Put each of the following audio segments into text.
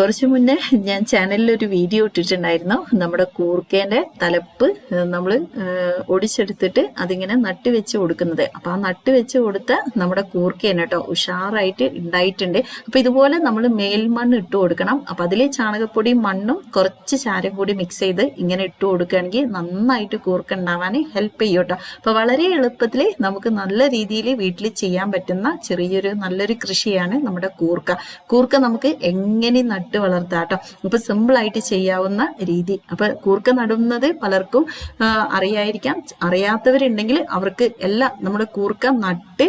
കുറച്ചു മുന്നേ ഞാൻ ചാനലിൽ ഒരു വീഡിയോ ഇട്ടിട്ടുണ്ടായിരുന്നു. നമ്മുടെ കൂർക്കേന്റെ തലപ്പ് നമ്മൾ ഒടിച്ചെടുത്തിട്ട് അതിങ്ങനെ നട്ട് വെച്ച് കൊടുക്കുന്നത്. അപ്പൊ ആ നട്ട് വെച്ച് കൊടുത്ത നമ്മുടെ കൂർക്കേനെ കേട്ടോ ഉഷാറായിട്ട് ഉണ്ടായിട്ടുണ്ട്. അപ്പൊ ഇതുപോലെ നമ്മൾ മേൽമണ്ണ് ഇട്ട് കൊടുക്കണം. അപ്പൊ അതിൽ ചാണകപ്പൊടി മണ്ണും കുറച്ച് ചാരം കൂടി മിക്സ് ചെയ്ത് ഇങ്ങനെ ഇട്ട് കൊടുക്കുകയാണെങ്കിൽ നന്നായിട്ട് കൂർക്ക ഉണ്ടാവാൻ ഹെൽപ്പ് ചെയ്യും കേട്ടോ അപ്പൊ വളരെ എളുപ്പത്തിൽ നമുക്ക് നല്ല രീതിയിൽ വീട്ടിൽ ചെയ്യാൻ പറ്റുന്ന ചെറിയൊരു നല്ലൊരു കൃഷിയാണ് നമ്മുടെ കൂർക്ക. കൂർക്ക നമുക്ക് എങ്ങനെ നട്ട് വളർത്താം കേട്ടോ. അപ്പൊ സിമ്പിൾ ആയിട്ട് ചെയ്യാവുന്ന രീതി. അപ്പൊ കൂർക്ക നടുന്നത് പലർക്കും അറിയായിരിക്കാം. അറിയാത്തവരുണ്ടെങ്കിൽ അവർക്ക് എല്ലാം നമ്മുടെ കൂർക്ക നട്ട്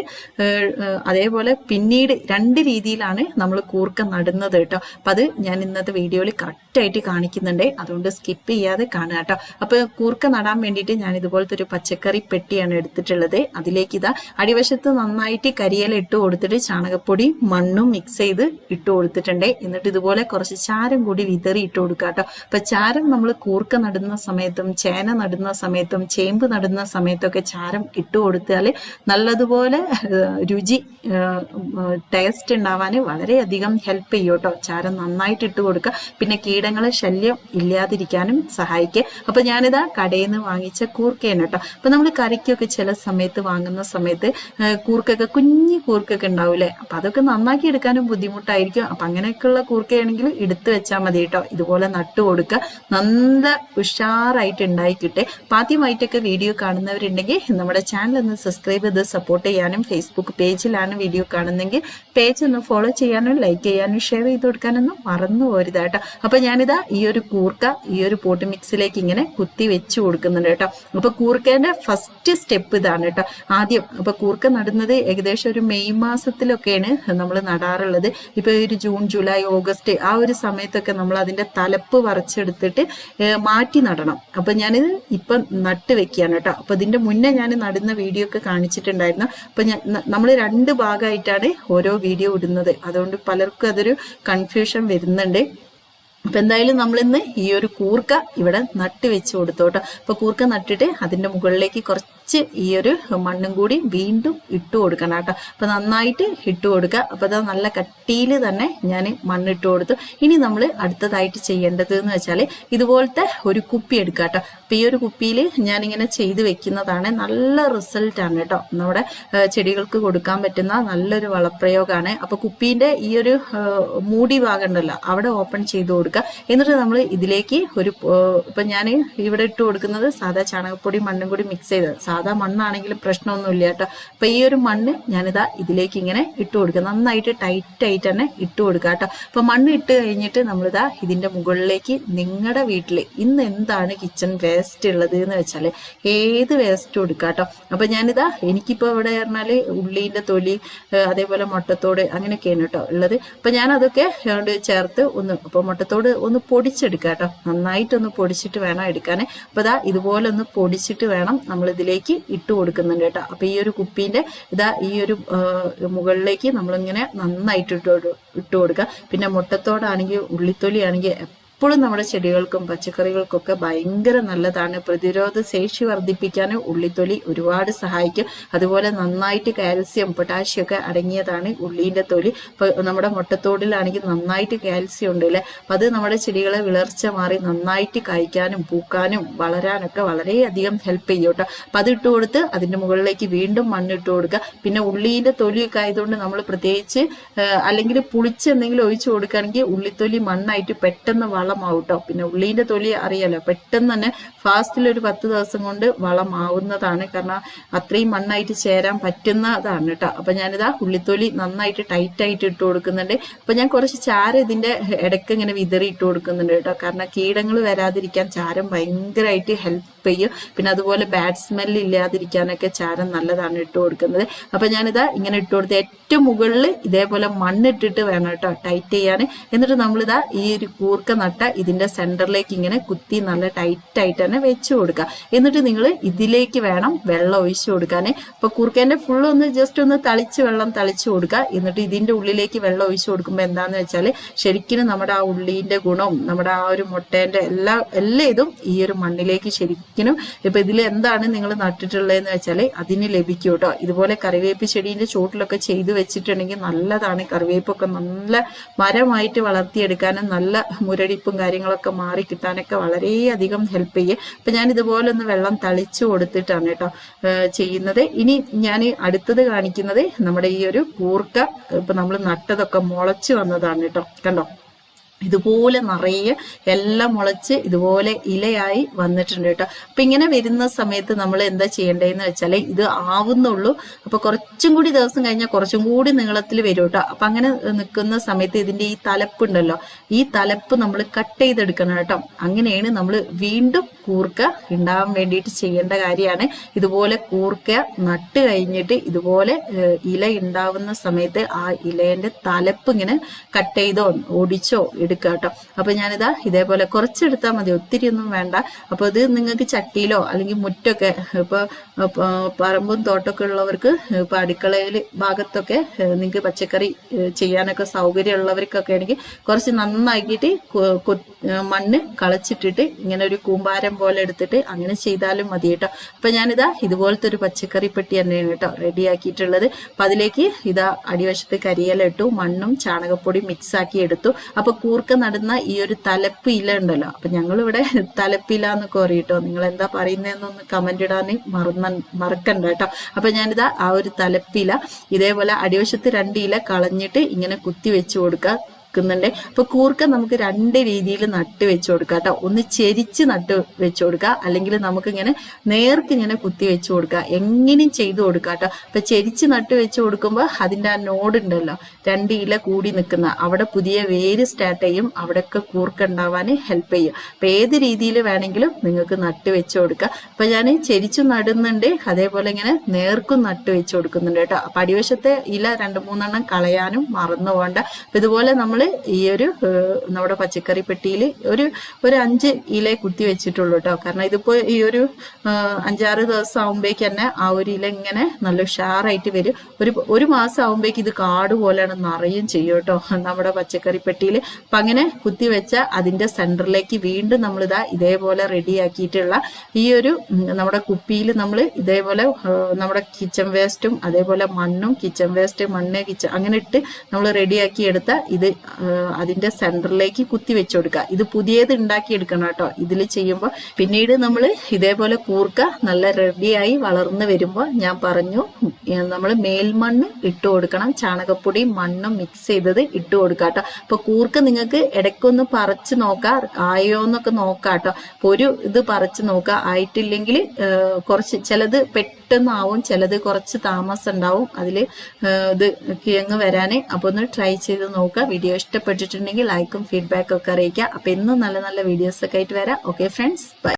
അതേപോലെ പിന്നീട് രണ്ട് രീതിയിലാണ് നമ്മൾ കൂർക്ക നടുന്നത് കേട്ടോ. അപ്പൊ അത് ഞാൻ ഇന്നത്തെ വീഡിയോയിൽ കറക്റ്റായിട്ട് കാണിക്കുന്നുണ്ട്. അതുകൊണ്ട് സ്കിപ്പ് ചെയ്യാതെ കാണുക കേട്ടോ. അപ്പൊ കൂർക്ക നടാൻ വേണ്ടിയിട്ട് ഞാൻ ഇതുപോലത്തെ ഒരു പച്ചക്കറി പെട്ടിയാണ് എടുത്തിട്ടുള്ളത്. അതിലേക്ക് ഇതാ അടിവശത്ത് നന്നായിട്ട് കരിയില ഇട്ട് കൊടുത്തിട്ട് ചാണകപ്പൊടി മണ്ണും മിക്സ് ചെയ്ത് ഇട്ട് കൊടുത്തിട്ടുണ്ട്. എന്നിട്ട് ഇതുപോലെ കുറച്ച് ചാരം കൂടി വിതറി ഇട്ട് കൊടുക്കുക കേട്ടോ അപ്പൊ ചാരം നമ്മൾ കൂർക്ക നടുന്ന സമയത്തും ചേന നടുന്ന സമയത്തും ചേമ്പ് നടുന്ന സമയത്തൊക്കെ ചാരം ഇട്ട് കൊടുത്താൽ നല്ലതുപോലെ രുചി ടേസ്റ്റ് ഉണ്ടാവാൻ വളരെയധികം ഹെൽപ്പ് ചെയ്യും കേട്ടോ ചാരം നന്നായിട്ട് ഇട്ട് കൊടുക്കുക പിന്നെ കീടങ്ങളെ ശല്യം ഇല്ലാതിരിക്കാനും സഹായിക്കുക അപ്പൊ ഞാനിതാ കടയിൽ നിന്ന് വാങ്ങിച്ച കൂർക്കയാണ് കേട്ടോ അപ്പൊ നമ്മൾ കറിക്കൊക്കെ ചില സമയത്ത് വാങ്ങുന്ന സമയത്ത് കൂർക്കൊക്കെ കുഞ്ഞു കൂർക്കൊക്കെ ഉണ്ടാവൂലേ അപ്പൊ അതൊക്കെ നന്നാക്കി എടുക്കാനും ബുദ്ധിമുട്ടായിരിക്കും. അപ്പൊ അങ്ങനെയൊക്കെയുള്ള കൂർക്കയാണെങ്കിൽ എടുത്തു വെച്ചാൽ മതി കേട്ടോ. ഇതുപോലെ നട്ടു കൊടുക്കുക നല്ല ഉഷാറായിട്ട് ഉണ്ടായിക്കിട്ടെ. ആദ്യമായിട്ടൊക്കെ വീഡിയോ കാണുന്നവരുണ്ടെങ്കിൽ നമ്മുടെ ചാനൽ ഒന്ന് സബ്സ്ക്രൈബ് ചെയ്ത് സപ്പോർട്ട് ചെയ്യാനും ഫേസ്ബുക്ക് പേജിലാണ് വീഡിയോ കാണുന്നെങ്കിൽ പേജ് ഒന്ന് ഫോളോ ചെയ്യാനും ലൈക്ക് ചെയ്യാനും ഷെയർ ചെയ്ത് കൊടുക്കാനൊന്നും മറന്നു പോരുത് കേട്ടോ. അപ്പൊ ഞാനിതാ ഈ ഒരു കൂർക്ക ഈ ഒരു പോട്ട് മിക്സിലേക്ക് ഇങ്ങനെ കുത്തി വെച്ച് കൊടുക്കുന്നുണ്ട് കേട്ടോ. അപ്പൊ കൂർക്കേന്റെ ഫസ്റ്റ് സ്റ്റെപ്പ് ഇതാണ് കേട്ടോ. ആദ്യം അപ്പൊ കൂർക്ക നടുന്നത് ഏകദേശം ഒരു മെയ് മാസത്തിലൊക്കെയാണ് നമ്മൾ നടാറുള്ളത്. ഇപ്പൊ ഒരു ജൂൺ ജൂലൈ ഓഗസ്റ്റ് ആ ഒരു സമയത്തൊക്കെ നമ്മൾ അതിന്റെ തലപ്പ് വറച്ചെടുത്തിട്ട് മാറ്റി നടണം. അപ്പൊ ഞാനിത് ഇപ്പൊ നട്ട് വെക്കുകയാണ് കേട്ടോ. അപ്പൊ ഇതിന്റെ മുന്നേ ഞാൻ നടുന്ന വീഡിയോ ഒക്കെ കാണിച്ചിട്ടുണ്ടായിരുന്നു. അപ്പൊ ഞാൻ നമ്മൾ രണ്ട് ഭാഗമായിട്ടാണ് ഓരോ വീഡിയോ ഇടുന്നത്. അതുകൊണ്ട് പലർക്കും അതൊരു കൺഫ്യൂഷൻ വരുന്നുണ്ട്. അപ്പൊ എന്തായാലും നമ്മളിന്ന് ഈ ഒരു കൂർക്ക ഇവിടെ നട്ട് വെച്ച് കൊടുത്തോട്ടോ. അപ്പൊ കൂർക്ക നട്ടിട്ട് അതിന്റെ മുകളിലേക്ക് കുറച്ച് ഈ ഒരു മണ്ണും കൂടി വീണ്ടും ഇട്ട് കൊടുക്കണം കേട്ടോ. അപ്പൊ നന്നായിട്ട് ഇട്ട് കൊടുക്കുക. അപ്പൊ അത് നല്ല കട്ടിയിൽ തന്നെ ഞാൻ മണ്ണിട്ട് കൊടുത്തു. ഇനി നമ്മൾ അടുത്തതായിട്ട് ചെയ്യേണ്ടത് എന്ന് വെച്ചാൽ ഇതുപോലത്തെ ഒരു കുപ്പി എടുക്കുക കേട്ടോ. അപ്പൊ ഈ ഒരു കുപ്പിയിൽ ഞാനിങ്ങനെ ചെയ്ത് വെക്കുന്നതാണ് നല്ല റിസൾട്ട് ആണ് കേട്ടോ. നമ്മുടെ ചെടികൾക്ക് കൊടുക്കാൻ പറ്റുന്ന നല്ലൊരു വളപ്രയോഗമാണ് അപ്പൊ കുപ്പീന്റെ ഈ ഒരു മൂടി ഭാഗം ഉണ്ടല്ലോ അവിടെ ഓപ്പൺ ചെയ്ത് കൊടുക്കുക. എന്നിട്ട് നമ്മൾ ഇതിലേക്ക് ഒരു ഇപ്പൊ ഞാൻ ഇവിടെ ഇട്ട് കൊടുക്കുന്നത് സാധാ ചാണകപ്പൊടി മണ്ണും കൂടി മിക്സ് ചെയ്ത് സാധാ മണ്ണാണെങ്കിലും പ്രശ്നമൊന്നുമില്ല കേട്ടോ. അപ്പൊ ഈ ഒരു മണ്ണ് ഞാനിതാ ഇതിലേക്ക് ഇങ്ങനെ ഇട്ട് കൊടുക്കുക നന്നായിട്ട് ടൈറ്റ് ആയിട്ട് തന്നെ ഇട്ട് കൊടുക്കുക കേട്ടോ. അപ്പൊ മണ്ണ് ഇട്ട് കഴിഞ്ഞിട്ട് നമ്മളിതാ ഇതിന്റെ മുകളിലേക്ക് നിങ്ങളുടെ വീട്ടിൽ ഇന്ന് എന്താണ് കിച്ചൺ വേസ്റ്റ് ഉള്ളത് എന്ന് വെച്ചാൽ ഏത് വേസ്റ്റ് കൊടുക്കുക കേട്ടോ. അപ്പൊ ഞാനിതാ എനിക്കിപ്പോ ഇവിടെ പറഞ്ഞാൽ ഉള്ളീന്റെ തൊലി അതേപോലെ മുട്ടത്തോട് അങ്ങനെയൊക്കെയാണ് കേട്ടോ ഉള്ളത്. അപ്പൊ അതുകൊണ്ട് ചേർത്ത് ഒന്ന് അപ്പോൾ മുട്ടത്തോട് ഒന്ന് പൊടിച്ചെടുക്കുക കേട്ടോ. നന്നായിട്ടൊന്ന് പൊടിച്ചിട്ട് വേണം എടുക്കാൻ അപ്പോൾ ഇതാ ഇതുപോലെ ഒന്ന് പൊടിച്ചിട്ട് വേണം നമ്മൾ ഇതിലേക്ക് ഇട്ട് കൊടുക്കുന്നുണ്ട് കേട്ടോ. അപ്പൊ ഈ ഒരു കുപ്പീന്റെ ഇതാ ഈ ഒരു മുകളിലേക്ക് നമ്മളിങ്ങനെ നന്നായിട്ട് ഇട്ട് ഇട്ട് കൊടുക്കുക. പിന്നെ മുട്ടത്തോടാണെങ്കിൽ ഉള്ളിത്തൊലി ആണെങ്കിൽ എപ്പോഴും നമ്മുടെ ചെടികൾക്കും പച്ചക്കറികൾക്കൊക്കെ ഭയങ്കര നല്ലതാണ്. പ്രതിരോധ ശേഷി വർദ്ധിപ്പിക്കാൻ ഉള്ളിത്തൊലി ഒരുപാട് സഹായിക്കും. അതുപോലെ നന്നായിട്ട് കാൽസ്യം പൊട്ടാഷ്യം ഒക്കെ അടങ്ങിയതാണ് ഉള്ളീന്റെ തൊലി. ഇപ്പോൾ നമ്മുടെ മുട്ടത്തോടിലാണെങ്കിൽ നന്നായിട്ട് കാൽസ്യം ഉണ്ട് അല്ലേ അപ്പം അത് നമ്മുടെ ചെടികളെ വിളർച്ച മാറി നന്നായിട്ട് കായ്ക്കാനും പൂക്കാനും വളരാനൊക്കെ വളരെയധികം ഹെൽപ്പ് ചെയ്യും കേട്ടോ. അപ്പം അത് ഇട്ട് കൊടുത്ത് അതിന്റെ മുകളിലേക്ക് വീണ്ടും മണ്ണിട്ട് കൊടുക്കുക. പിന്നെ ഉള്ളീന്റെ തൊലിയൊക്കെ ആയതുകൊണ്ട് നമ്മൾ പ്രത്യേകിച്ച് അല്ലെങ്കിൽ പുളിച്ച് എന്തെങ്കിലും ഒഴിച്ചു കൊടുക്കുകയാണെങ്കിൽ ഉള്ളിത്തൊലി മണ്ണായിട്ട് പെട്ടെന്ന് വളമാവും കേട്ടോ പിന്നെ ഉള്ളീന്റെ തൊലി അറിയാലോ പെട്ടെന്ന് തന്നെ ഫാസ്റ്റിൽ ഒരു പത്ത് ദിവസം കൊണ്ട് വളമാവുന്നതാണ്. കാരണം അത്രയും മണ്ണായിട്ട് ചേരാൻ പറ്റുന്നതാണ് കേട്ടോ. അപ്പം ഞാനിതാ ഉള്ളിത്തൊലി നന്നായിട്ട് ടൈറ്റ് ആയിട്ട് ഇട്ട് കൊടുക്കുന്നുണ്ട്. അപ്പം ഞാൻ കുറച്ച് ചാരം ഇതിന്റെ ഇടയ്ക്ക് ഇങ്ങനെ വിതറി ഇട്ട് കൊടുക്കുന്നുണ്ട് കേട്ടോ. കാരണം കീടങ്ങൾ വരാതിരിക്കാൻ ചാരം ഭയങ്കരമായിട്ട് ഹെൽപ്പ് ചെയ്യും. പിന്നെ അതുപോലെ ബാഡ് സ്മെല്ല് ഇല്ലാതിരിക്കാനൊക്കെ ചാരം നല്ലതാണ് ഇട്ട് കൊടുക്കുന്നത്. അപ്പം ഞാനിതാ ഇങ്ങനെ ഇട്ട് കൊടുത്ത് ഏറ്റവും മുകളിൽ ഇതേപോലെ മണ്ണിട്ടിട്ട് വേണം കേട്ടോ ടൈറ്റ് ചെയ്യാൻ. എന്നിട്ട് നമ്മളിതാ ഈ ഒരു കൂർക്ക നട്ട ഇതിന്റെ സെന്ററിലേക്ക് ഇങ്ങനെ കുത്തി നല്ല ടൈറ്റ് ആയിട്ട് തന്നെ വെച്ച് കൊടുക്കുക. എന്നിട്ട് നിങ്ങൾ ഇതിലേക്ക് വേണം വെള്ളം ഒഴിച്ചു കൊടുക്കാൻ അപ്പൊ കുറുക്കേന്റെ ഫുൾ ഒന്ന് ജസ്റ്റ് ഒന്ന് തളിച്ച് വെള്ളം തളിച്ചു കൊടുക്കുക. എന്നിട്ട് ഇതിന്റെ ഉള്ളിലേക്ക് വെള്ളം ഒഴിച്ചു കൊടുക്കുമ്പോൾ എന്താന്ന് വെച്ചാൽ ശരിക്കും നമ്മുടെ ആ ഉള്ളീന്റെ ഗുണവും നമ്മുടെ ആ ഒരു മുട്ടേന്റെ എല്ലാ എല്ലാ ഇതും ഈ ഒരു മണ്ണിലേക്ക് ശരിക്കും ഇപ്പോൾ ഇപ്പൊ ഇതിൽ എന്താണ് നിങ്ങൾ നട്ടിട്ടുള്ളതെന്ന് വെച്ചാൽ അതിന് ലഭിക്കും കേട്ടോ ഇതുപോലെ കറിവേപ്പ് ചെടീന്റെ ചോട്ടിലൊക്കെ ചെയ്തു വെച്ചിട്ടുണ്ടെങ്കിൽ നല്ലതാണ്. കറിവേപ്പൊക്കെ നല്ല മരമായിട്ട് വളർത്തിയെടുക്കാനും നല്ല മുരടിപ്പും കാര്യങ്ങളൊക്കെ മാറി കിട്ടാനൊക്കെ വളരെയധികം ഹെൽപ്പ് ചെയ്യും. അപ്പൊ ഞാൻ ഇതുപോലെ ഒന്ന് വെള്ളം തളിച്ചു കൊടുത്തിട്ടാണ് കേട്ടോ ചെയ്യുന്നത്. ഇനി ഞാൻ അടുത്തത് കാണിക്കുന്നത് നമ്മുടെ ഈ ഒരു കൂർക്ക ഇപ്പൊ നമ്മൾ നട്ടതൊക്കെ മുളച്ചു വന്നതാണ് കേട്ടോ. കണ്ടോ? ഇതുപോലെ നിറയെ എല്ലാം മുളച്ച് ഇതുപോലെ ഇലയായി വന്നിട്ടുണ്ട് കേട്ടോ. അപ്പൊ ഇങ്ങനെ വരുന്ന സമയത്ത് നമ്മൾ എന്താ ചെയ്യേണ്ടതെന്ന് വെച്ചാൽ ഇത് ആവുന്നുള്ളൂ. അപ്പൊ കുറച്ചും കൂടി ദിവസം കഴിഞ്ഞാൽ കുറച്ചും കൂടി നീളത്തിൽ വരും കേട്ടോ. അപ്പൊ അങ്ങനെ നിൽക്കുന്ന സമയത്ത് ഇതിന്റെ ഈ തലപ്പുണ്ടല്ലോ ഈ തലപ്പ് നമ്മൾ കട്ട് ചെയ്തെടുക്കണം കേട്ടോ. അങ്ങനെയാണ് നമ്മൾ വീണ്ടും കൂർക്ക ഉണ്ടാവാൻ വേണ്ടിയിട്ട് ചെയ്യേണ്ട കാര്യമാണ്. ഇതുപോലെ കൂർക്ക നട്ട് കഴിഞ്ഞിട്ട് ഇതുപോലെ ഇല ഉണ്ടാവുന്ന സമയത്ത് ആ ഇലേന്റെ തലപ്പ് ഇങ്ങനെ കട്ട് ചെയ്തോ ഒടിച്ചോ എടുക്കുക കേട്ടോ അപ്പൊ ഞാനിതാ ഇതേപോലെ കുറച്ചെടുത്താൽ മതി. ഒത്തിരി ഒന്നും വേണ്ട. അപ്പൊ ഇത് നിങ്ങൾക്ക് ചട്ടിയിലോ അല്ലെങ്കിൽ മുറ്റൊക്കെ ഇപ്പൊ പറമ്പും തോട്ടമൊക്കെ ഉള്ളവർക്ക് ഇപ്പൊ അടുക്കളയിൽ ഭാഗത്തൊക്കെ നിങ്ങൾക്ക് പച്ചക്കറി ചെയ്യാനൊക്കെ സൗകര്യമുള്ളവർക്കൊക്കെ ആണെങ്കിൽ കുറച്ച് നന്നാക്കിയിട്ട് മണ്ണ് കളച്ചിട്ടിട്ട് ഇങ്ങനെ ഒരു കൂമ്പാരം പോലെ എടുത്തിട്ട് അങ്ങനെ ചെയ്താലും മതി കേട്ടോ. അപ്പൊ ഞാനിതാ ഇതുപോലത്തെ ഒരു പച്ചക്കറി പെട്ടി തന്നെയാണ് കേട്ടോ റെഡി ആക്കിയിട്ടുള്ളത് അപ്പൊ അതിലേക്ക് ഇതാ അടിവശത്ത് കരിയില ഇട്ടു മണ്ണും ചാണകപ്പൊടി മിക്സ് ആക്കി എടുത്തു. അപ്പൊ കൂർക്ക നടുന്ന ഈ ഒരു തലപ്പ് ഇല ഉണ്ടല്ലോ അപ്പൊ ഞങ്ങളിവിടെ തലപ്പില എന്നൊക്കെ പറയും കേട്ടോ. നിങ്ങൾ എന്താ പറയുന്നതെന്നൊന്ന് കമന്റ് ഇടാൻ മറന്ന മറക്കണ്ട കേട്ടോ. അപ്പൊ ഞാനിതാ ആ ഒരു തലപ്പില ഇതേപോലെ അടിവശത്ത് രണ്ട് ഇല കളഞ്ഞിട്ട് ഇങ്ങനെ കുത്തി വെച്ച് കൊടുക്കുക വെക്കുന്നുണ്ട് അപ്പൊ കൂർക്ക നമുക്ക് രണ്ട് രീതിയിൽ നട്ട് വെച്ച് കൊടുക്കാം കേട്ടോ. ഒന്ന് ചെരിച്ച് നട്ട് വെച്ച് കൊടുക്കുക. അല്ലെങ്കിൽ നമുക്ക് ഇങ്ങനെ നേർക്ക് ഇങ്ങനെ കുത്തി വെച്ച് കൊടുക്കുക. എങ്ങനെയും ചെയ്തു കൊടുക്കാം കേട്ടോ. അപ്പൊ ചെരിച്ച് നട്ട് വെച്ച് കൊടുക്കുമ്പോൾ അതിന്റെ ആ നോഡ് ഉണ്ടല്ലോ. രണ്ട് ഇല കൂടി നിൽക്കുന്ന അവിടെ പുതിയ വേര് സ്റ്റാർട്ട് ചെയ്യും. അവിടെയൊക്കെ കൂർക്ക ഉണ്ടാവാൻ ഹെൽപ്പ് ചെയ്യും. അപ്പൊ ഏത് രീതിയിൽ വേണമെങ്കിലും നിങ്ങൾക്ക് നട്ട് വെച്ച് കൊടുക്കുക അപ്പൊ ഞാൻ ചെരിച്ചു നടുന്നുണ്ട്. അതേപോലെ ഇങ്ങനെ നേർക്കും നട്ട് വെച്ച് കൊടുക്കുന്നുണ്ട് കേട്ടോ. അപ്പൊ അടിവശത്തെ ഇല രണ്ട് മൂന്നെണ്ണം കളയാനും മറന്നു പോകണ്ട അപ്പൊ ഇതുപോലെ നമ്മൾ ഈ ഒരു നമ്മുടെ പച്ചക്കറി പെട്ടിയിൽ ഒരു ഒരു അഞ്ച് ഇല കുത്തി വെച്ചിട്ടുള്ളൂ കേട്ടോ കാരണം ഇതിപ്പോ ഈ ഒരു അഞ്ചാറ് ദിവസം ആകുമ്പോഴേക്ക് തന്നെ ആ ഒരു ഇല ഇങ്ങനെ നല്ല ഉഷാറായിട്ട് വരും. ഒരു ഒരു മാസം ആകുമ്പോഴേക്ക് ഇത് കാട് പോലെയാണ് നിറയും ചെയ്യും കേട്ടോ നമ്മുടെ പച്ചക്കറി പെട്ടിയിൽ അപ്പൊ അങ്ങനെ കുത്തി വെച്ച അതിന്റെ സെന്ററിലേക്ക് വീണ്ടും നമ്മളിതാ ഇതേപോലെ റെഡിയാക്കിയിട്ടുള്ള ഈ ഒരു നമ്മുടെ കുപ്പിയിൽ നമ്മൾ ഇതേപോലെ നമ്മുടെ കിച്ചൺ വേസ്റ്റും അതേപോലെ മണ്ണും കിച്ചൺ വേസ്റ്റ് മണ്ണ് കിച്ചൺ അങ്ങനെ ഇട്ട് നമ്മൾ റെഡിയാക്കി എടുത്ത ഇത് അതിന്റെ സെന്ററിലേക്ക് കുത്തി വെച്ചു കൊടുക്കുക ഇത് പുതിയത് ഉണ്ടാക്കി എടുക്കണം കേട്ടോ. ഇതിൽ ചെയ്യുമ്പോൾ പിന്നീട് നമ്മൾ ഇതേപോലെ കൂർക്ക നല്ല റെഡിയായി വളർന്നു വരുമ്പോൾ ഞാൻ പറഞ്ഞു നമ്മൾ മേൽമണ്ണ് ഇട്ട് കൊടുക്കണം. ചാണകപ്പൊടി മണ്ണും മിക്സ് ചെയ്തത് ഇട്ട് കൊടുക്കുക കേട്ടോ അപ്പൊ കൂർക്ക് നിങ്ങൾക്ക് ഇടയ്ക്കൊന്ന് പറിച്ച് നോക്കാം. ആയോ എന്നൊക്കെ നോക്കാം കേട്ടോ അപ്പൊ ഒരു ഇത് പറിച്ച് നോക്കുക ആയിട്ടില്ലെങ്കിൽ കുറച്ച് ചിലത് പെട്ടെന്നാവും. ചിലത് കുറച്ച് താമസം ഉണ്ടാവും അതിൽ ഇത് കിഴങ്ങ് വരാനേ. അപ്പൊ ഒന്ന് ട്രൈ ചെയ്ത് നോക്കുക വീഡിയോ ഇഷ്ടപ്പെട്ടിട്ടുണ്ടെങ്കിൽ ലൈക്കും ഫീഡ്ബാക്കും ഒക്കെ അറിയിക്കുക അപ്പൊ എന്നും നല്ല നല്ല വീഡിയോസ് ഒക്കെ ആയിട്ട് വരാം. Okay friends. ബൈ.